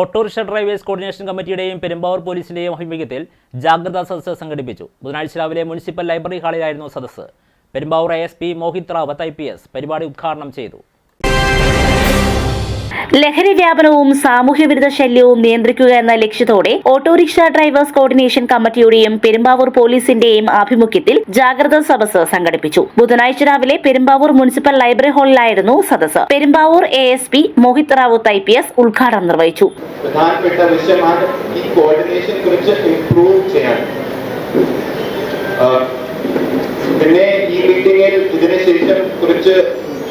Autorickshaw drivers coordination കമ്മിറ്റിയുടെയും പെരുമ്പാവൂർ പോലീസിന്റെയും ആഭിമുഖ്യത്തിൽ ജാഗ്രതാ സദസ്സ് സംഘടിപ്പിച്ചു. ബുധനാഴ്ച രാവിലെ മുനിസിപ്പൽ ലൈബ്രറി ഹാളിലായിരുന്നു സദസ്സ്. Perumbavoor S P Mohit Rawat I P S പരിപാടി ഉദ്ഘാടനം ചെയ്തു. ലഹരി വ്യാപനവും സാമൂഹ്യ വിരുദ്ധ ശല്യവും നിയന്ത്രിക്കുക എന്ന ലക്ഷ്യത്തോടെ ഓട്ടോറിക്ഷ ഡ്രൈവേഴ്സ് കോർഡിനേഷൻ കമ്മിറ്റിയുടെയും പെരുമ്പാവൂർ പോലീസിന്റെയും ആഭിമുഖ്യത്തിൽ ജാഗ്രതാ സദസ്സ് സംഘടിപ്പിച്ചു. ബുധനാഴ്ച രാവിലെ പെരുമ്പാവൂർ മുനിസിപ്പൽ ലൈബ്രറി ഹാളിലായിരുന്നു സദസ്സ്. Perumbavoor A S P Mohit Rawat I P S ഉദ്ഘാടനം നിർവഹിച്ചു. പ്രധാനപ്പെട്ട ഈ കോർഡിനേഷൻ ഇംപ്രൂവ് പിന്നെ ഈ മീറ്റിംഗിൽ ഇതിനുശേഷം കുറിച്ച്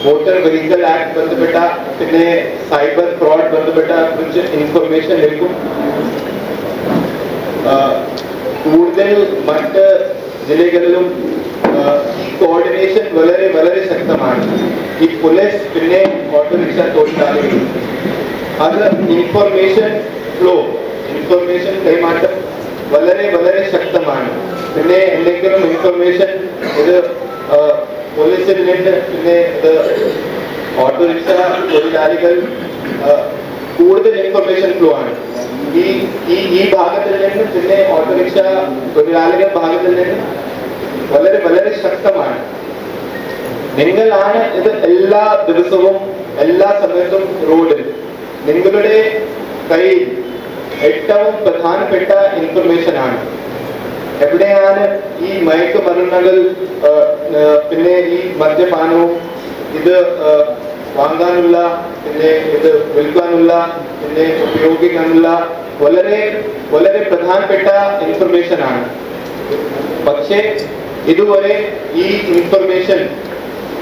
വോട്ടർ വെഹിക്കിൾ ആക്ട് ബന്ധപ്പെട്ട പിന്നെ സൈബർ ഫ്രോഡ് ബന്ധപ്പെട്ട കുറിച്ച് ഇൻഫർമേഷൻ ലഭിക്കും. കൂടുതൽ മറ്റ് ജില്ലകളിലും കോർഡിനേഷൻ വളരെ വളരെ ശക്തമാണ്. ഈ പോലീസ് പിന്നെ ഓട്ടോറിക്ഷ തൊഴിലാളികൾ. അത് ഇൻഫർമേഷൻ ഫ്ലോ ഇൻഫർമേഷൻ കൈമാറ്റം വളരെ വളരെ ശക്തമാണ്. പിന്നെ എന്തെങ്കിലും ഇൻഫർമേഷൻ ഇത് പോലീസിൽ നിന്ന് പിന്നെ ഇത് ഓട്ടോറിക്ഷ തൊഴിലാളികൾ കാര്യങ്ങൾ കൂടുതൽ ഇൻഫർമേഷൻ ഫ്ലോ ആണ്. ഈ ഈ ഈ ഭാഗത്തിൽ നിന്നും പിന്നെ ഓട്ടോറിക്ഷ തൊഴിലാളികൾ ഭാഗത്തിൽ നിന്നും വളരെ വളരെ ശക്തമാണ്. നിങ്ങളാണ് ഇത് എല്ലാ ദിവസവും എല്ലാ സമയത്തും റോഡിൽ നിങ്ങളുടെ കയ്യിൽ ഏറ്റവും പ്രധാനപ്പെട്ട ഇൻഫർമേഷൻ ആണ്. എവിടെയാണ് ഈ മയക്കുമരുന്നുകൾ പിന്നെ ഈ മദ്യപാനവും ഇത് വാങ്ങാനുള്ള പിന്നെ ഇത് വിൽക്കാനുള്ള പിന്നെ ഉപയോഗിക്കാനുള്ള വളരെ വളരെ പ്രധാനപ്പെട്ട ഇൻഫർമേഷൻ ആണ്. പക്ഷേ ഇതുവരെ ഈ ഇൻഫർമേഷൻ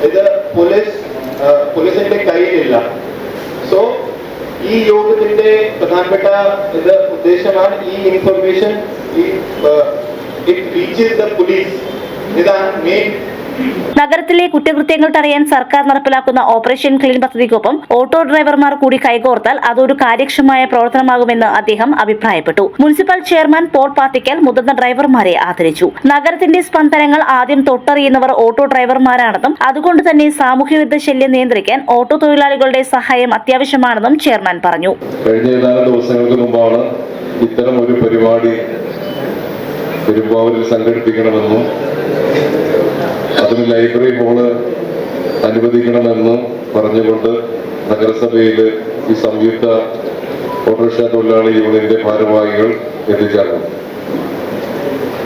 ഇത് പോലീസ് പോലീസിന്റെ കയ്യിലില്ല. സോ ഈ യോഗത്തിന്റെ പ്രധാനപ്പെട്ട ഇത് ഉദ്ദേശമാണ് ഈ ഇൻഫർമേഷൻ ഈ ഇറ്റ് റീച്ചസ് ദ പോലീസ് ഇതാണ് മെയിൻ നഗരത്തിലെ കുറ്റകൃത്യങ്ങൾ തടയാൻ സർക്കാർ നടപ്പിലാക്കുന്ന ഓപ്പറേഷൻ ക്ലീൻ പദ്ധതിക്കൊപ്പം ഓട്ടോ ഡ്രൈവർമാർ കൂടി കൈകോർത്താൽ അതൊരു കാര്യക്ഷമമായ പ്രവർത്തനമാകുമെന്ന് അദ്ദേഹം അഭിപ്രായപ്പെട്ടു. മുനിസിപ്പൽ ചെയർമാൻ പോൾ പാത്തിക്കൽ മുതിർന്ന ഡ്രൈവർമാരെ ആദരിച്ചു. നഗരത്തിന്റെ സ്പന്ദനങ്ങൾ ആദ്യം തൊട്ടറിയുന്നവർ ഓട്ടോ ഡ്രൈവർമാരാണെന്നും അതുകൊണ്ട് തന്നെ സാമൂഹ്യവിരുദ്ധ ശല്യം നിയന്ത്രിക്കാൻ ഓട്ടോ തൊഴിലാളികളുടെ സഹായം അത്യാവശ്യമാണെന്നും ചെയർമാൻ പറഞ്ഞു. കഴിഞ്ഞ ഏതാനും ദിവസങ്ങൾക്ക് മുമ്പാണ് ഇത്തരം ഒരു പരിപാടി പെരുമ്പാവൂരിൽ സംഘടിപ്പിക്കണമെന്നും അതിന് ലൈബ്രറി ഹോൾ അനുവദിക്കണമെന്ന് പറഞ്ഞുകൊണ്ട് നഗരസഭയിൽ ഈ സംയുക്ത ഓട്ടോറിക്ഷ തൊഴിലാളി യൂണിയന്റെ ഭാരവാഹികൾ എത്തിച്ചേർന്നു.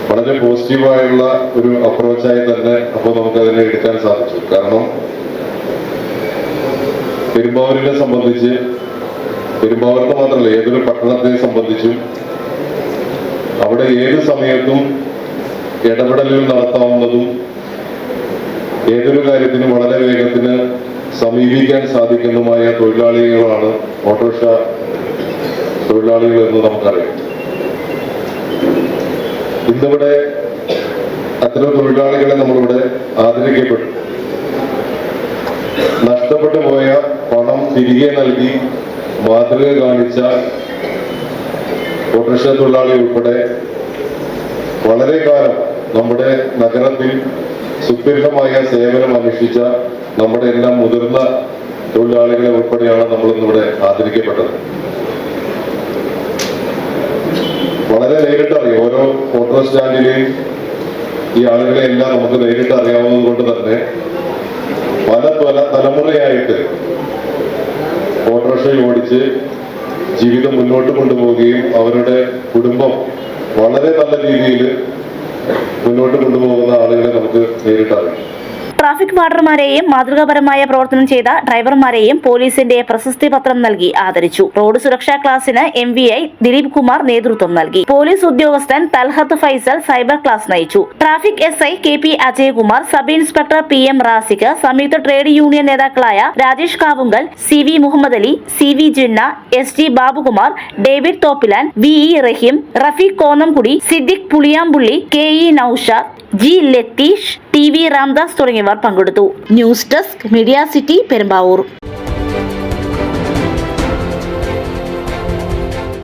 വളരെ പോസിറ്റീവായുള്ള ഒരു അപ്രോച്ചായി തന്നെ അപ്പോൾ നമുക്ക് അതിനെ എടുക്കാൻ സാധിച്ചു. കാരണം പെരുമ്പാവൂരിനെ സംബന്ധിച്ച് പെരുമ്പാവൂരിനെ മാത്രമല്ല ഏതൊരു പട്ടണത്തെ സംബന്ധിച്ചും അവിടെ ഏത് സമയത്തും ഇടപെടലുകൾ നടത്താവുന്നതും ഏതൊരു കാര്യത്തിനും വളരെ വേഗത്തിന് സമീപിക്കാൻ സാധിക്കുന്നതുമായ തൊഴിലാളികളാണ് ഓട്ടോറിക്ഷ തൊഴിലാളികൾ എന്ന് നമുക്കറിയാം. ഇന്നിവിടെ അത്തരം തൊഴിലാളികളെ നമ്മളിവിടെ ആദരിക്കപ്പെട്ടു. നഷ്ടപ്പെട്ടു പോയ പണം തിരികെ നൽകി മാതൃക കാണിച്ച ഓട്ടോറിക്ഷ തൊഴിലാളി ഉൾപ്പെടെ വളരെ കാലം നമ്മുടെ നഗരത്തിൽ സുദീർഘമായ സേവനം അനുഷ്ഠിച്ച നമ്മുടെ എല്ലാം മുതിർന്ന തൊഴിലാളികളെ ഉൾപ്പെടെയാണ് നമ്മൾ ഇന്നിവിടെ ആദരിക്കപ്പെട്ടത്. വളരെ നേരിട്ട് അറിയാം ഓരോ ഓട്ടോ സ്റ്റാൻഡിലെയും ഈ ആളുകളെ എല്ലാം നമുക്ക് നേരിട്ട് അറിയാവുന്നത് കൊണ്ട് തന്നെ പല പല തലമുറയായിട്ട് ഓട്ടോറിക്ഷ ഓടിച്ച് ജീവിതം മുന്നോട്ട് കൊണ്ടുപോവുകയും അവരുടെ കുടുംബം വളരെ നല്ല രീതിയിൽ മുന്നോട്ട് കൊണ്ടുപോകുന്ന ആളുകളെ നമുക്ക് നേരിട്ടറിയാം ട്രാഫിക് വാർഡർമാരെയും മാതൃകാപരമായ പ്രവർത്തനം ചെയ്ത ഡ്രൈവർമാരെയും പോലീസിന്റെ പ്രശസ്തി പത്രം നൽകി ആദരിച്ചു. റോഡ് സുരക്ഷാ ക്ലാസിന് M V I Dileep Kumar നേതൃത്വം നൽകി. പോലീസ് ഉദ്യോഗസ്ഥൻ തൽഹത്ത് ഫൈസൽ സൈബർ ക്ലാസ് നയിച്ചു. Traffic S I K P Ajayakumar sub inspector P M Rasik സംയുക്ത ട്രേഡ് യൂണിയൻ നേതാക്കളായ Rajesh Kavungal C V Muhammad Ali C V Jinna S T Babukumar David Thoppilan V E Rahim Rafeeq Konnamkudi Siddique Puliyampilly K E Noushad G Latheesh T V Ramdas തുടങ്ങിയവർ പങ്കെടുത്തു. News desk media city Perumbavoor.